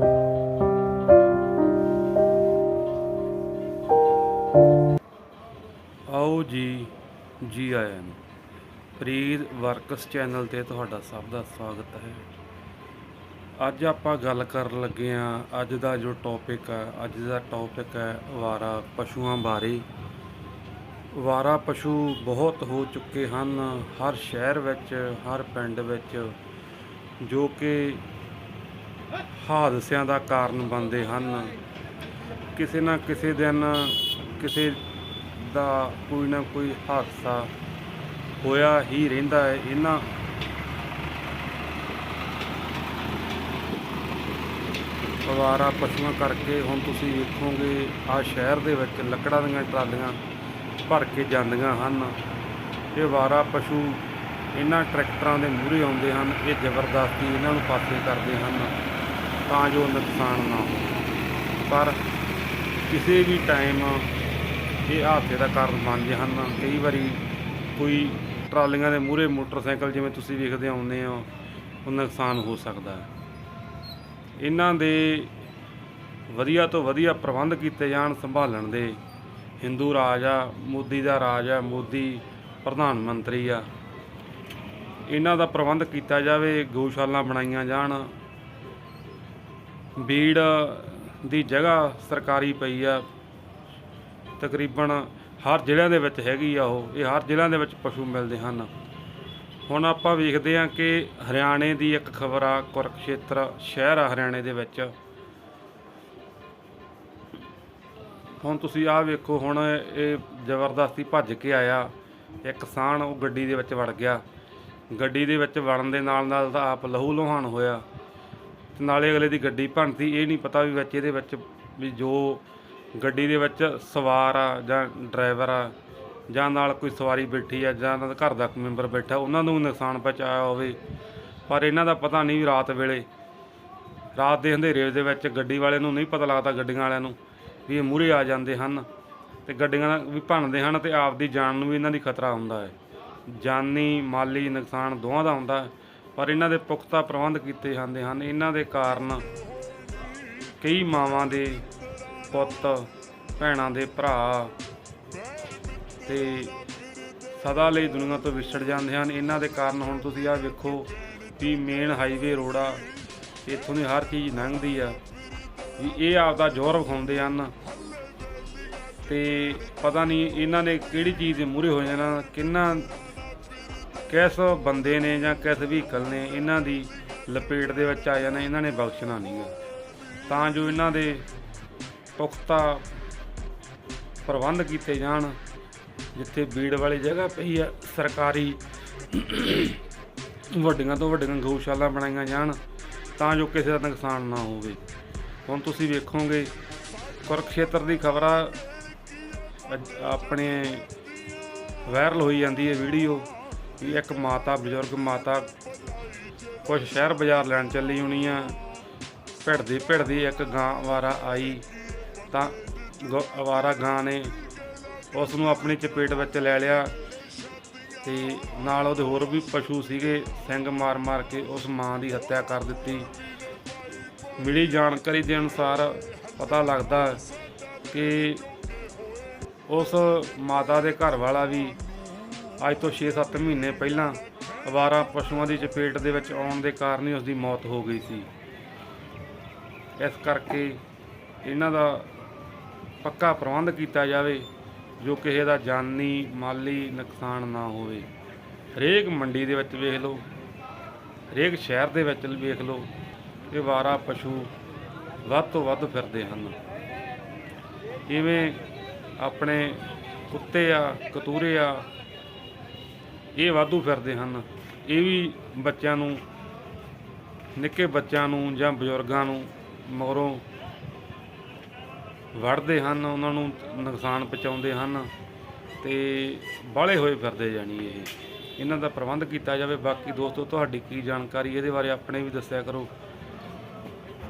ਆਓ ਜੀ ਜੀ ਆਇਆਂ ਨੂੰ ਫਰੀਦ ਵਰਕਸ ਚੈਨਲ ਤੇ ਤੁਹਾਡਾ ਸਭ ਦਾ ਸਵਾਗਤ ਹੈ। ਅੱਜ ਆਪਾਂ ਗੱਲ ਕਰਨ ਲੱਗੇ ਹਾਂ, ਅੱਜ ਦਾ ਜੋ ਟੌਪਿਕ ਹੈ, ਅੱਜ ਦਾ ਟੌਪਿਕ ਹੈ ਵਾਰਾ ਪਸ਼ੂਆਂ ਬਾਰੇ। ਵਾਰਾ ਪਸ਼ੂ ਬਹੁਤ ਹੋ ਚੁੱਕੇ ਹਨ, ਹਰ ਸ਼ਹਿਰ ਵਿੱਚ, ਹਰ ਪਿੰਡ ਵਿੱਚ, ਜੋ ਕਿ ਹਾਦਸਿਆਂ ਦਾ ਕਾਰਨ ਬਣਦੇ ਹਨ। ਕਿਸੇ ਨਾ ਕਿਸੇ ਦਿਨ ਕਿਸੇ ਦਾ ਕੋਈ ਨਾ ਕੋਈ ਹਾਦਸਾ ਹੋਇਆ ਹੀ ਰਹਿੰਦਾ ਹੈ। ਇਹਨਾਂ ਅਵਾਰਾ ਪਸ਼ੂਆਂ ਕਰਕੇ ਹੁਣ ਤੁਸੀਂ ਵੇਖੋਗੇ ਆ ਸ਼ਹਿਰ ਦੇ ਵਿੱਚ ਲੱਕੜਾਂ ਦੀਆਂ ਟਰਾਲੀਆਂ ਭਰ ਕੇ ਜਾਂਦੀਆਂ ਹਨ। ਇਹ ਅਵਾਰਾ ਪਸ਼ੂ ਇਹਨਾਂ ਟਰੈਕਟਰਾਂ ਦੇ ਮੂਹਰੇ ਆਉਂਦੇ ਹਨ। ਇਹ ਜ਼ਬਰਦਸਤੀ ਇਹਨਾਂ ਨੂੰ ਪਾਸੇ ਕਰਦੇ ਹਨ। ਤਾਂ ਜੋ ਨੁਕਸਾਨ ਨਾ ਹੋ ਪਰ ਕਿਸੇ ਵੀ ਟਾਈਮ ਇਹ ਹਾਦਸੇ ਦਾ ਕਾਰਨ ਬਣਦੇ ਹਨ। ਕਈ ਵਾਰੀ ਕੋਈ ਟਰਾਲੀਆਂ ਦੇ ਮੂਹਰੇ ਮੋਟਰਸਾਈਕਲ ਜਿਵੇਂ ਤੁਸੀਂ ਵੇਖਦੇ ਆਉਂਦੇ ਹੋ, ਉਹ ਨੁਕਸਾਨ ਹੋ ਸਕਦਾ ਹੈ। ਇਹਨਾਂ ਦੇ ਵਧੀਆ ਤੋਂ ਵਧੀਆ ਪ੍ਰਬੰਧ ਕੀਤੇ ਜਾਣ, ਸੰਭਾਲਣ ਦੇ ਹਿੰਦੂ ਰਾਜ ਆ, ਮੋਦੀ ਦਾ ਰਾਜ ਆ, ਮੋਦੀ ਪ੍ਰਧਾਨ ਮੰਤਰੀ ਆ। ਇਹਨਾਂ ਦਾ ਪ੍ਰਬੰਧ ਕੀਤਾ ਜਾਵੇ, ਗਊਸ਼ਾਲਾ ਬਣਾਈਆਂ ਜਾਣ। ਬੀੜ ਦੀ ਜਗ੍ਹਾ ਸਰਕਾਰੀ ਪਈ ਆ। ਤਕਰੀਬਨ ਹਰ ਜ਼ਿਲ੍ਹਿਆਂ ਦੇ ਵਿੱਚ ਹੈਗੀ ਆ ਉਹ। ਇਹ ਹਰ ਜ਼ਿਲ੍ਹਿਆਂ ਦੇ ਵਿੱਚ ਪਸ਼ੂ ਮਿਲਦੇ ਹਨ। ਹੁਣ ਆਪਾਂ ਵੇਖਦੇ ਹਾਂ ਕਿ ਹਰਿਆਣੇ ਦੀ ਇੱਕ ਖਬਰ ਆ, ਕੁਰਕਸ਼ੇਤਰ ਸ਼ਹਿਰ ਆ ਹਰਿਆਣੇ ਦੇ ਵਿੱਚ। ਹੁਣ ਤੁਸੀਂ ਆਹ ਵੇਖੋ, ਹੁਣ ਇਹ ਜ਼ਬਰਦਸਤੀ ਭੱਜ ਕੇ ਆਇਆ। ਇੱਕ ਕਿਸਾਨ ਉਹ ਗੱਡੀ ਦੇ ਵਿੱਚ ਵੜ ਗਿਆ। ਗੱਡੀ ਦੇ ਵਿੱਚ ਵੜਨ ਦੇ ਨਾਲ ਨਾਲ ਤਾਂ ਆਪ ਲਹੂ ਲੋਹਾਨ ਹੋਇਆ। ਤੇ ਨਾਲੇ ਅਗਲੇ ਦੀ ਗੱਡੀ ਭੰਨਤੀ, ਇਹ ਨਹੀਂ ਪਤਾ ਵੀ ਵਿੱਚ ਇਹਦੇ ਵਿੱਚ ਵੀ ਜੋ ਗੱਡੀ ਦੇ ਵਿੱਚ ਸਵਾਰ ਆ ਜਾਂ ਡਰਾਈਵਰ ਆ, ਜਾਂ ਨਾਲ ਕੋਈ ਸਵਾਰੀ ਬੈਠੀ ਆ, ਜਾਂ ਉਹਨਾਂ ਦਾ ਘਰ ਦਾ ਮੈਂਬਰ ਬੈਠਾ, ਉਹਨਾਂ ਨੂੰ ਨੁਕਸਾਨ ਪਹੁੰਚਾਇਆ ਹੋਵੇ। ਪਰ ਇਹਨਾਂ ਦਾ ਪਤਾ ਨਹੀਂ ਵੀ ਰਾਤ ਵੇਲੇ, ਰਾਤ ਦੇ ਹਨੇਰੇ ਦੇ ਵਿੱਚ ਗੱਡੀ ਵਾਲੇ ਨੂੰ ਨਹੀਂ ਪਤਾ ਲੱਗਦਾ ਗੱਡੀਆਂ ਵਾਲਿਆਂ ਨੂੰ ਵੀ ਇਹ ਮੂਹਰੇ ਆ ਜਾਂਦੇ ਹਨ ਤੇ ਗੱਡੀਆਂ ਵੀ ਭੰਨਦੇ ਹਨ ਤੇ ਆਪਦੀ ਜਾਨ ਨੂੰ ਵੀ ਇਹਨਾਂ ਦੀ ਖਤਰਾ ਹੁੰਦਾ ਹੈ। ਜਾਨੀ, ਮਾਲੀ ਨੁਕਸਾਨ ਦੋਵਾਂ ਦਾ ਹੁੰਦਾ। ਹੈ ਪਰ ਇਹਨਾਂ ਦੇ ਪੁਖਤਾ ਪ੍ਰਬੰਧ ਕੀਤੇ ਜਾਂਦੇ ਹਨ। ਇਹਨਾਂ ਦੇ ਕਾਰਨ ਕਈ ਮਾਵਾਂ ਦੇ ਪੁੱਤ, ਭੈਣਾਂ ਦੇ ਭਰਾ ਤੇ ਸਦਾ ਲਈ ਦੁਨੀਆ ਤੋਂ ਵਿਛੜ ਜਾਂਦੇ ਹਨ। ਇਹਨਾਂ ਦੇ ਕਾਰਨ ਹੁਣ ਤੁਸੀਂ ਆਹ ਵੇਖੋ ਵੀ ਮੇਨ ਹਾਈਵੇ ਰੋਡ ਆ ਇੱਥੋਂ ਦੀ ਹਰ ਚੀਜ਼ ਲੰਘਦੀ ਆ। ਵੀ ਇਹ ਆਪਦਾ ਜ਼ੋਰ ਵਿਖਾਉਂਦੇ ਹਨ ਤੇ ਪਤਾ ਨਹੀਂ ਇਹਨਾਂ ਨੇ ਕਿਹੜੀ ਚੀਜ਼ ਦੇ ਮੂਹਰੇ ਹੋ ਜਾਣਾ, ਕਿੰਨਾ ਕਿਸ ਬੰਦੇ ਨੇ ਜਾਂ ਕਿਸ ਵਹੀਕਲ ਨੇ ਇਹਨਾਂ ਦੀ ਲਪੇਟ ਦੇ ਵਿੱਚ ਆ ਜਾਣਾ, ਇਹਨਾਂ ਨੇ ਬਖਸ਼ਣਾ ਨਹੀਂਗਾ ਤਾਂ ਜੋ ਇਹਨਾਂ ਦੇ ਪੁਖਤਾ ਪ੍ਰਬੰਧ ਕੀਤੇ ਜਾਣ, ਜਿੱਥੇ ਬੀੜ ਵਾਲੀ ਜਗ੍ਹਾ ਪਈ ਆ, ਸਰਕਾਰੀ ਵੱਡੀਆਂ ਤੋਂ ਵੱਡੀਆਂ ਗਊਸ਼ਾਲਾ ਬਣਾਈਆਂ ਜਾਣ, ਤਾਂ ਜੋ ਕਿਸੇ ਦਾ ਨੁਕਸਾਨ ਨਾ ਹੋਵੇ। ਹੁਣ ਤੁਸੀਂ ਵੇਖੋਗੇ ਕੁਰਕਸ਼ੇਤਰ ਦੀ ਖ਼ਬਰਾਂ ਆ ਆਪਣੇ ਵਾਇਰਲ ਹੋਈ ਜਾਂਦੀ ਹੈ ਵੀਡੀਓ। ਵੀ ਇੱਕ ਮਾਤਾ, ਬਜ਼ੁਰਗ ਮਾਤਾ ਕੁਝ ਸ਼ਹਿਰ ਬਾਜ਼ਾਰ ਲੈਣ ਚੱਲੀ ਹੋਣੀ ਆ। ਭਿੜਦੀ ਭਿੜਦੀ ਇੱਕ ਗਾਂ ਵਾਰਾ ਆਈ ਤਾਂ ਗੋ- ਗਾਂ ਨੇ ਉਸ ਨੂੰ ਆਪਣੀ ਚਪੇਟ ਵਿੱਚ ਲੈ ਲਿਆ ਤੇ ਨਾਲ ਉਹਦੇ ਹੋਰ ਵੀ ਪਸ਼ੂ ਸੀਗੇ, ਸਿੰਘ ਮਾਰ ਮਾਰ ਕੇ ਉਸ ਮਾਂ ਦੀ ਹੱਤਿਆ ਕਰ ਦਿੱਤੀ। ਮਿਲੀ ਜਾਣਕਾਰੀ ਦੇ ਅਨੁਸਾਰ ਪਤਾ ਲੱਗਦਾ ਕਿ ਉਸ ਮਾਤਾ ਦੇ ਘਰ ਵਾਲਾ ਵੀ ਅੱਜ ਤੋਂ 6-7 ਮਹੀਨੇ ਪਹਿਲਾਂ ਅਵਾਰਾ ਪਸ਼ੂਆਂ ਦੀ ਚਪੇਟ ਦੇ ਵਿੱਚ ਆਉਣ ਦੇ ਕਾਰਨ ਹੀ ਉਸ ਦੀ ਮੌਤ ਹੋ ਗਈ ਸੀ। ਇਸ ਕਰਕੇ ਇਹਨਾਂ ਦਾ ਪੱਕਾ ਪ੍ਰਬੰਧ ਕੀਤਾ ਜਾਵੇ ਜੋ ਕਿਸੇ ਦਾ ਜਾਨੀ, ਮਾਲੀ ਨੁਕਸਾਨ ਨਾ ਹੋਵੇ। ਹਰੇਕ ਮੰਡੀ ਦੇ ਵਿੱਚ ਵੇਖ ਲਓ, ਹਰੇਕ ਸ਼ਹਿਰ ਦੇ ਵਿੱਚ ਵੇਖ ਲਓ ਕਿ ਵਾਰਾ ਪਸ਼ੂ ਵੱਧ ਤੋਂ ਵੱਧ ਫਿਰਦੇ ਹਨ। ਇਵੇਂ ਆਪਣੇ ਕੁੱਤੇ ਆ, ਕਤੂਰੇ ਆ ਇਹ ਵਾਧੂ ਫਿਰਦੇ ਹਨ। ਇਹ ਵੀ ਬੱਚਿਆਂ ਨੂੰ, ਨਿੱਕੇ ਬੱਚਿਆਂ ਨੂੰ ਜਾਂ ਬਜ਼ੁਰਗਾਂ ਨੂੰ ਮਗਰੋਂ ਵੜਦੇ ਹਨ, ਉਹਨਾਂ ਨੂੰ ਨੁਕਸਾਨ ਪਹੁੰਚਾਉਂਦੇ ਹਨ ਤੇ ਬਾਲੇ ਹੋਏ ਫਿਰਦੇ ਜਾਣੀ ਇਹ। ਇਹਨਾਂ ਦਾ ਪ੍ਰਬੰਧ ਕੀਤਾ ਜਾਵੇ। ਬਾਕੀ ਦੋਸਤੋ, ਤੁਹਾਡੀ ਕੀ ਜਾਣਕਾਰੀ, ਇਹਦੇ ਬਾਰੇ ਆਪਣੇ ਵੀ ਦੱਸਿਆ ਕਰੋ।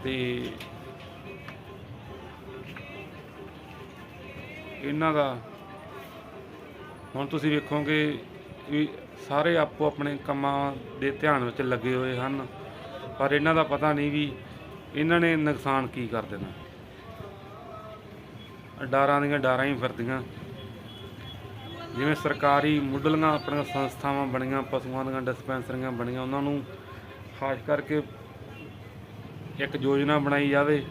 ਤੇ ਇਹਨਾਂ ਦਾ ਹੁਣ ਤੁਸੀਂ ਵੇਖੋਗੇ ਵੀ ਸਾਰੇ ਆਪੋ ਆਪਣੇ ਕੰਮਾਂ ਦੇ ਧਿਆਨ ਵਿੱਚ ਲੱਗੇ ਹੋਏ ਹਨ। ਪਰ ਇਹਨਾਂ ਦਾ ਪਤਾ ਨਹੀਂ ਵੀ ਇਹਨਾਂ ਨੇ ਨੁਕਸਾਨ ਕੀ ਕਰ ਦੇਣਾ। ਡਾਰਾਂ ਦੀਆਂ ਡਾਰਾਂ ਹੀ ਫਿਰਦੀਆਂ। ਜਿਵੇਂ ਸਰਕਾਰੀ ਮੁੱਢਲੀਆਂ ਆਪਣੀਆਂ ਸੰਸਥਾਵਾਂ ਬਣੀਆਂ, ਪਸ਼ੂਆਂ ਦੀਆਂ ਡਿਸਪੈਂਸਰੀਆਂ ਬਣੀਆਂ, ਉਹਨਾਂ ਨੂੰ ਖਾਸ ਕਰਕੇ ਇੱਕ ਯੋਜਨਾ ਬਣਾਈ ਜਾਵੇ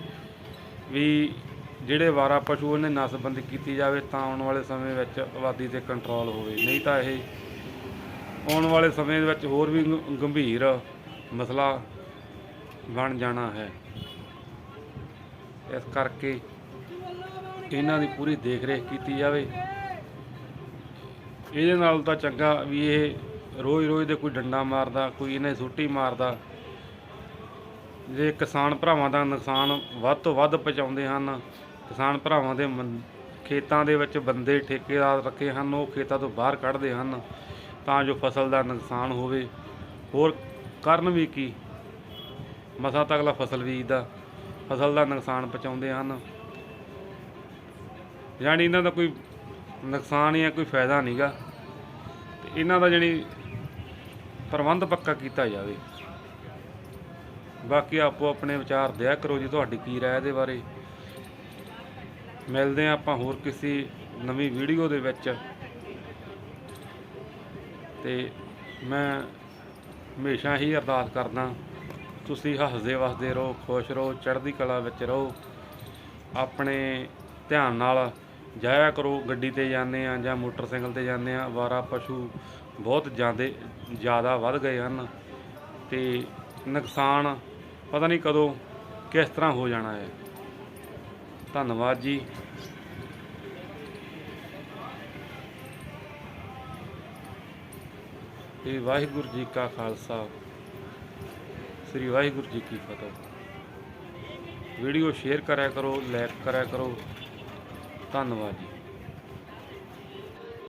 ਵੀ ਜਿਹੜੇ ਵਾਰਾ ਪਸ਼ੂ ਉਹਨੇ ਨਸਬੰਦੀ ਕੀਤੀ ਜਾਵੇ ਤਾਂ ਆਉਣ ਵਾਲੇ ਸਮੇਂ ਵਿੱਚ ਆਬਾਦੀ ਤੇ ਕੰਟਰੋਲ ਹੋਵੇ। ਨਹੀਂ ਤਾਂ ਇਹ ਆਉਣ ਵਾਲੇ ਸਮੇਂ ਦੇ ਵਿੱਚ ਹੋਰ ਵੀ ਗੰਭੀਰ ਮਸਲਾ ਬਣ ਜਾਣਾ ਹੈ। ਇਸ ਕਰਕੇ ਇਹਨਾਂ ਦੀ ਪੂਰੀ ਦੇਖ-ਰੇਖ ਕੀਤੀ ਜਾਵੇ। ਇਹਦੇ ਨਾਲ ਤਾਂ ਚੰਗਾ ਵੀ ਇਹ ਰੋਜ਼-ਰੋਜ਼ ਦੇ ਕੋਈ ਡੰਡਾ ਮਾਰਦਾ, ਕੋਈ ਇਹਨੇ ਸੁੱਟੀ ਮਾਰਦਾ। ਜੇ ਕਿਸਾਨ ਭਰਾਵਾਂ ਦਾ ਨੁਕਸਾਨ ਵੱਧ ਤੋਂ ਵੱਧ ਪਹੁੰਚਾਉਂਦੇ ਹਨ, ਕਿਸਾਨ ਭਰਾਵਾਂ ਦੇ ਖੇਤਾਂ ਦੇ ਵਿੱਚ ਬੰਦੇ ਠੇਕੇਦਾਰ ਰੱਖੇ ਹਨ, ਉਹ ਖੇਤਾਂ ਤੋਂ ਬਾਹਰ ਕੱਢਦੇ ਹਨ। ਤਾਂ ਜੋ ਫਸਲ ਦਾ ਨੁਕਸਾਨ ਹੋਵੇ, ਹੋਰ ਕਰਨ ਵੀ ਕੀ? ਮਸਾ ਤਾਂ ਅਗਲਾ ਫਸਲ ਬੀਜਦਾ, ਫਸਲ ਦਾ ਨੁਕਸਾਨ ਪਹੁੰਚਾਉਂਦੇ ਹਨ। ਯਾਨੀ ਇਹਨਾਂ ਦਾ ਕੋਈ ਨੁਕਸਾਨ ਜਾਂ ਕੋਈ ਫਾਇਦਾ ਨਹੀਂਗਾ ਤੇ ਇਹਨਾਂ ਦਾ ਜਾਣੀ ਪ੍ਰਬੰਧ ਪੱਕਾ ਕੀਤਾ ਜਾਵੇ। ਬਾਕੀ ਆਪੋ ਆਪਣੇ ਵਿਚਾਰ ਦਿਆ ਕਰੋ ਜੀ, ਤੁਹਾਡੀ ਕੀ ਰਾਏ ਇਹਦੇ ਬਾਰੇ। ਮਿਲਦੇ ਹਾਂ ਆਪਾਂ ਹੋਰ ਕਿਸੇ ਨਵੀਂ ਵੀਡੀਓ ਦੇ ਵਿੱਚ। ਤੇ ਮੈਂ ਹਮੇਸ਼ਾ ਹੀ ਅਰਦਾਸ ਕਰਦਾ, ਤੁਸੀਂ ਹੱਸਦੇ ਵਸਦੇ ਰਹੋ, ਖੁਸ਼ ਰਹੋ, ਚੜ੍ਹਦੀ ਕਲਾ ਵਿੱਚ ਰਹੋ, ਆਪਣੇ ਧਿਆਨ ਨਾਲ ਜਾਇਆ ਕਰੋ, ਗੱਡੀ ਤੇ ਜਾਂਦੇ ਆ ਜਾਂ ਮੋਟਰਸਾਈਕਲ ਤੇ ਜਾਂਦੇ ਆ ਅਵਾਰਾ ਪਸ਼ੂ ਬਹੁਤ ਜ਼ਿਆਦੇ, ਜ਼ਿਆਦਾ ਵੱਧ ਗਏ ਹਨ ਤੇ ਨੁਕਸਾਨ ਪਤਾ ਨਹੀਂ ਕਦੋਂ ਕਿਸ ਤਰ੍ਹਾਂ ਹੋ ਜਾਣਾ ਹੈ। ਧੰਨਵਾਦ ਜੀ। ਸ਼੍ਰੀ ਵਾਹਿਗੁਰੂ ਜੀ ਕਾ ਖਾਲਸਾ। ਸ੍ਰੀ ਵਾਹਿਗੁਰੂ ਜੀ ਕੀ ਫਤਿਹ। ਵੀਡੀਓ ਸ਼ੇਅਰ ਕਰਿਆ ਕਰੋ ਲਾਈਕ ਕਰਿਆ ਕਰੋ। ਧੰਨਵਾਦ ਜੀ।